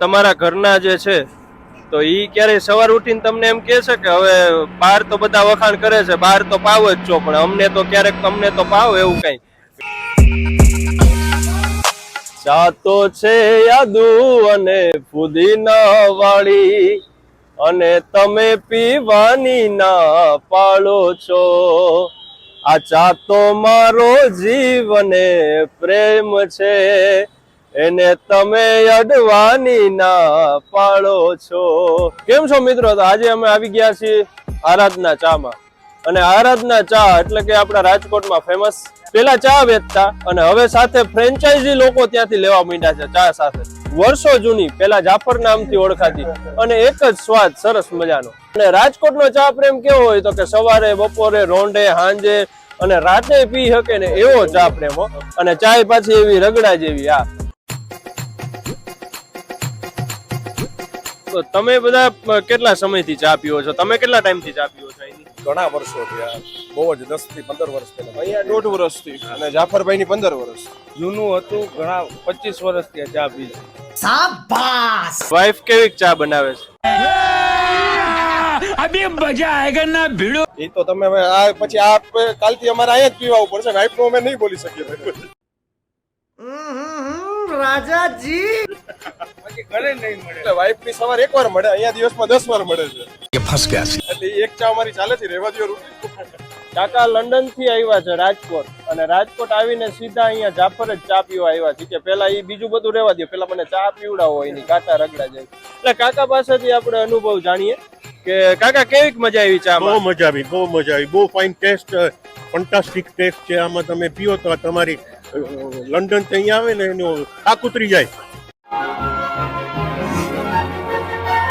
તમારા ઘરના જે છે, તો ઈ ક્યારે સવાર ઉઠીને તમને એમ કહે છે કે હવે બહાર તો બધા વખાણ કરે છે, બહાર તો પાવ જ છો, પણ અમને તો ક્યારેક તમને તો પાવ એવું કઈ. જાતો છે યાદુ અને ફુદીના વાળી, અને તમે પીવાની ના પાળો છો. આ ચા તો મારો જીવને પ્રેમ છે. એને તમે અડવાની ના પાડો છો. કેમ છો મિત્રો? તો આજે અમે આવી ગયા છીએ આરાધના ચા માં અને આરાધના ચા એટલે કે આપણા રાજકોટમાં ફેમસ પેલા ચા વેચતા અને હવે સાથે ફ્રેન્ચાઇઝી લોકો ત્યાંથી લેવા માંડ્યા છે ચા સાથે. વર્ષો જૂની, પેલા જાફર નામથી ઓળખાતી અને એક જ સ્વાદ સરસ મજાનો. અને રાજકોટનો ચા પ્રેમ કેવો હોય તો કે સવારે, બપોરે, રોંડે, હાંજે અને રાતે પી શકે ને એવો ચા પ્રેમ અને ચાય પાછી એવી રગડા જેવી, આ તો તમે બધા કેટલા સમયથી ચા પીવો છો? તમે કેટલા ટાઈમથી ચા પીવો છો અહીંની? ઘણા વર્ષો થયા. બહુ જ દસથી પંદર વર્ષ પહેલા. અહીંયા દોઢ વર્ષથી. અને જાફરભાઈ ની પંદર વર્ષ. જૂનું હતું ઘણા પચીસ વર્ષથી ચા પી છે. વાઈફ કેવી ચા બનાવે છે? એ તો તમે આ પછી આ કાલથી અમારે અહીંયા જ પીવા પડશે વાઈફનું અમે નહીં બોલી શકીએ. ભાઈ પછી ઘરે નહીં મળે. વાઈફની સવાર એક વાર મળે અહીંયા દિવસમાં દસ વાર મળે છે. એટલે એક ચા અમારી ચાલે છે રેવા દો કાકા લંડનથી આવ્યા છે રાજકોટ અને રાજકોટ આવીને સીધા અહીંયા જાફર જ ચા પીવા આવ્યા છે. કે પેલા એ બીજું બધું રેવા દો પેલા મને ચા પીવડાવો એની કાકા રગડા જાય. એટલે કાકા પાસેથી આપણે અનુભવ જાણીએ કે કાકા કેવી મજા આવી બહુ ચામાં મજા આવી બહુ મજા આવી. બહુ ફાઇન ટેસ્ટ ફંટાસ્ટિક ટેસ્ટ છે આમાં તમે પીઓ તો તમારી લંડનથી અહીંયા આવે ને એનું થાક ઉતરી જાય.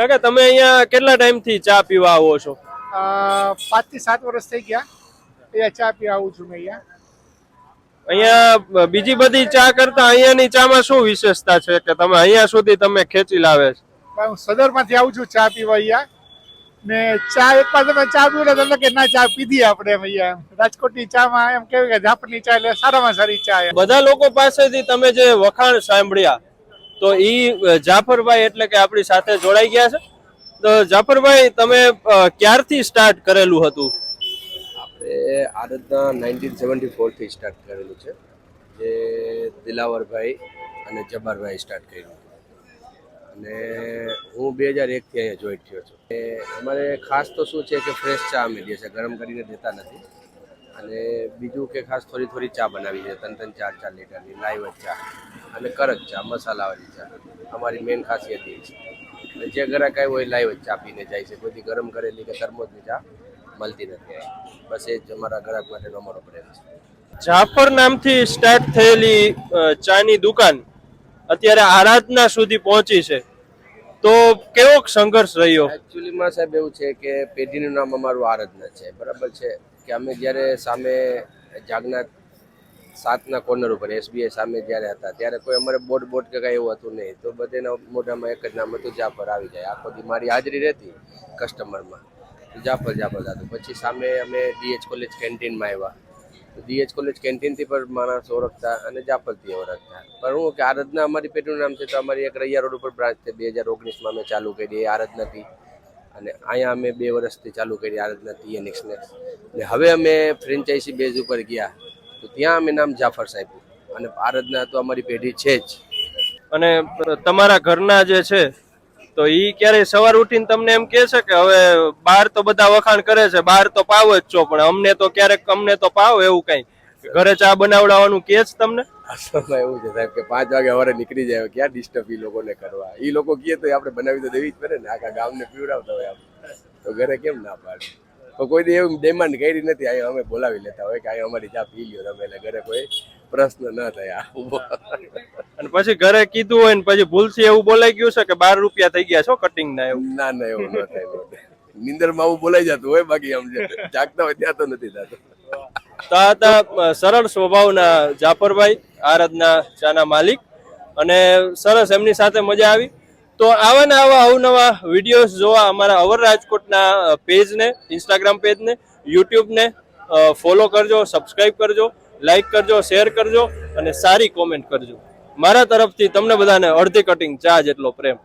કાકા તમે અહીંયા કેટલા ટાઈમથી ચા પીવા આવો છો? પાંચથી સાત વર્ષ થઈ ગયા. અહીંયા ચા પીવા આવું છું અહીંયા. અહીંયા બીજી બધી ચા કરતા અહીંયાની ચામાં શું વિશેષતા છે કે તમે અહીંયા સુધી તમે ખેંચી લાવે છે? હું સદરમાંથી આવું છું ચા પીવા અહીંયા. ને ચા એકવાર તમે ચા પીવો તમને કે ના ચા પીધી આપણે અહીંયા. રાજકોટની ચામાં એમ કેવી કે જાફરની ચા એટલે સારામાં સારી ચા બધા લોકો પાસેથી તમે જે વખાણ સાંભળ્યા તો ઈ જાફરભાઈ એટલે કે આપણી સાથે જોડાઈ ગયા છે. તો જાફરભાઈ, તમે ક્યારથી સ્ટાર્ટ કરેલું હતું? આપણે આરાધના નાઇન્ટીન સેવન્ટી ફોરથી સ્ટાર્ટ કરેલું છે. જે દિલાવરભાઈ અને જબ્બારભાઈ સ્ટાર્ટ કર્યું. અને હું બે હજાર એકથી અહીંયા જોઈન્ટ થયો છું. એ અમારે ખાસ તો શું છે કે ફ્રેશ ચા અમે દે છે ગરમ કરીને દેતા નથી. અને બીજું કે ખાસ થોડી થોડી ચા બનાવી છે, ત્રણ ત્રણ ચાર ચાર લીટરની લાઈવ ચા. અને કડક ચા મસાલાવાળી ચા અમારી મેઇન ખાસિયત એ છે. અને જે ગ્રાહક આવ્યો હોય લાઈવ જ ચા પીને જાય છે. કોઈ ગરમ કરેલી કે થર્મોસની ચા મળતી નથી. બસ એ જ અમારા ગ્રાહક માટેનો અમારો પ્રેમ છે જાફર નામથી સ્ટાર્ટ થયેલી ચાની દુકાન અત્યારે આરાધના સુધી પહોંચી છે. તો કેવો સંઘર્ષ રહ્યો? એકચ્યુઅલીમાં સાહેબ એવું છે કે પેઢીનું નામ અમારું આરાધના છે. બરાબર છે કે અમે જ્યારે સામે જાગનાથ સાતના કોર્નર ઉપર એસબીઆઈ સામે જ્યારે હતા, ત્યારે કોઈ અમારે બોર્ડ બોર્ડ કે કાંઈ એવું હતું નહીં. તો બધેના મોઢામાં એક જ નામ હતું, જાફર આવી જાય આખો દી મારી હાજરી રહેતી કસ્ટમરમાં જાફર જાફર થતું પછી સામે અમે ડીએચ કોલેજ કેન્ટીનમાં આવ્યા. ડીએચ કોલેજ કેન્ટીનથી પણ માણસ ઓળખતા અને જાફરથી ઓળખતા. પણ હું કે આરાધના, અમારી પેટનું નામ છે તો અમારી એક રૈયા રોડ ઉપર બ્રાન્ચ છે. બે હજાર ઓગણીસમાં અમે ચાલુ કરી એ આરાધનાથી અને અહીંયા અમે બે વર્ષથી ચાલુ કરી આરાધના એ એક્સનેક્સ ને હવે અમે ફ્રેન્ચાઇઝી બેઝ ઉપર ગયા. તો ત્યાં અમે નામ જાફર સાહેબ અને આરાધના તો અમારી પેઢી છે જ. અને તમારા ઘરના જે છે તો ઈ ક્યારેય સવાર ઉઠીને તમને એમ કહે છે કે હવે બહાર તો બધા વખાણ કરે છે બહાર તો પાવ જ છો પણ અમને તો ક્યારેક અમને તો પાવ એવું કઈ. ઘરે ચા બનાવડાવવાનું કે છે તમને? એવું છે સાહેબ કે પાંચ વાગે સવારે નીકળી જાય ક્યાં ડિસ્ટર્બ એ લોકોને કરવા? એ લોકો કહે તો આપણે બનાવી તો દેવી જ પડે ને આખા ગામને પીવડાવતા હોય આપણે. તો ઘરે કેમ ના પાડે? તો કોઈ દી એવું ડિમાન્ડ કરી નથી. અહીંયા અમે બોલાવી લેતા હોય કે અહીંયા અમારી ચા પી લ્યો તમે. એટલે ઘરે કોઈ પ્રશ્ન ન થયા અને પછી ઘરે કીધું હોય ને પછી ભૂલથી એવું બોલાઈ ગયું છે કે બાર રૂપિયા થઈ ગયા છો કટિંગ ના એવું? ના ના એવું ન થાય નિંદરમાં. આવું બોલાઈ જતું હોય બાકી આમ જે જાગતા હોય ત્યાં તો નથી થતું. સરળ સ્વભાવના જાફરભાઈ આરાધના ચાના માલિક. અને સરસ એમની સાથે મજા આવી. તો આવા ને આવા અવનવા વિડીયોઝ જોવા અમારા અવર રાજકોટના પેજને ઇન્સ્ટાગ્રામ પેજને યુટ્યુબને ફોલો કરજો સબસ્ક્રાઈબ કરજો લાઈક કરજો શેર કરજો અને સારી કોમેન્ટ કરજો. મારા તરફથી તમને બધાને અડધી કટિંગ ચા જેટલો પ્રેમ.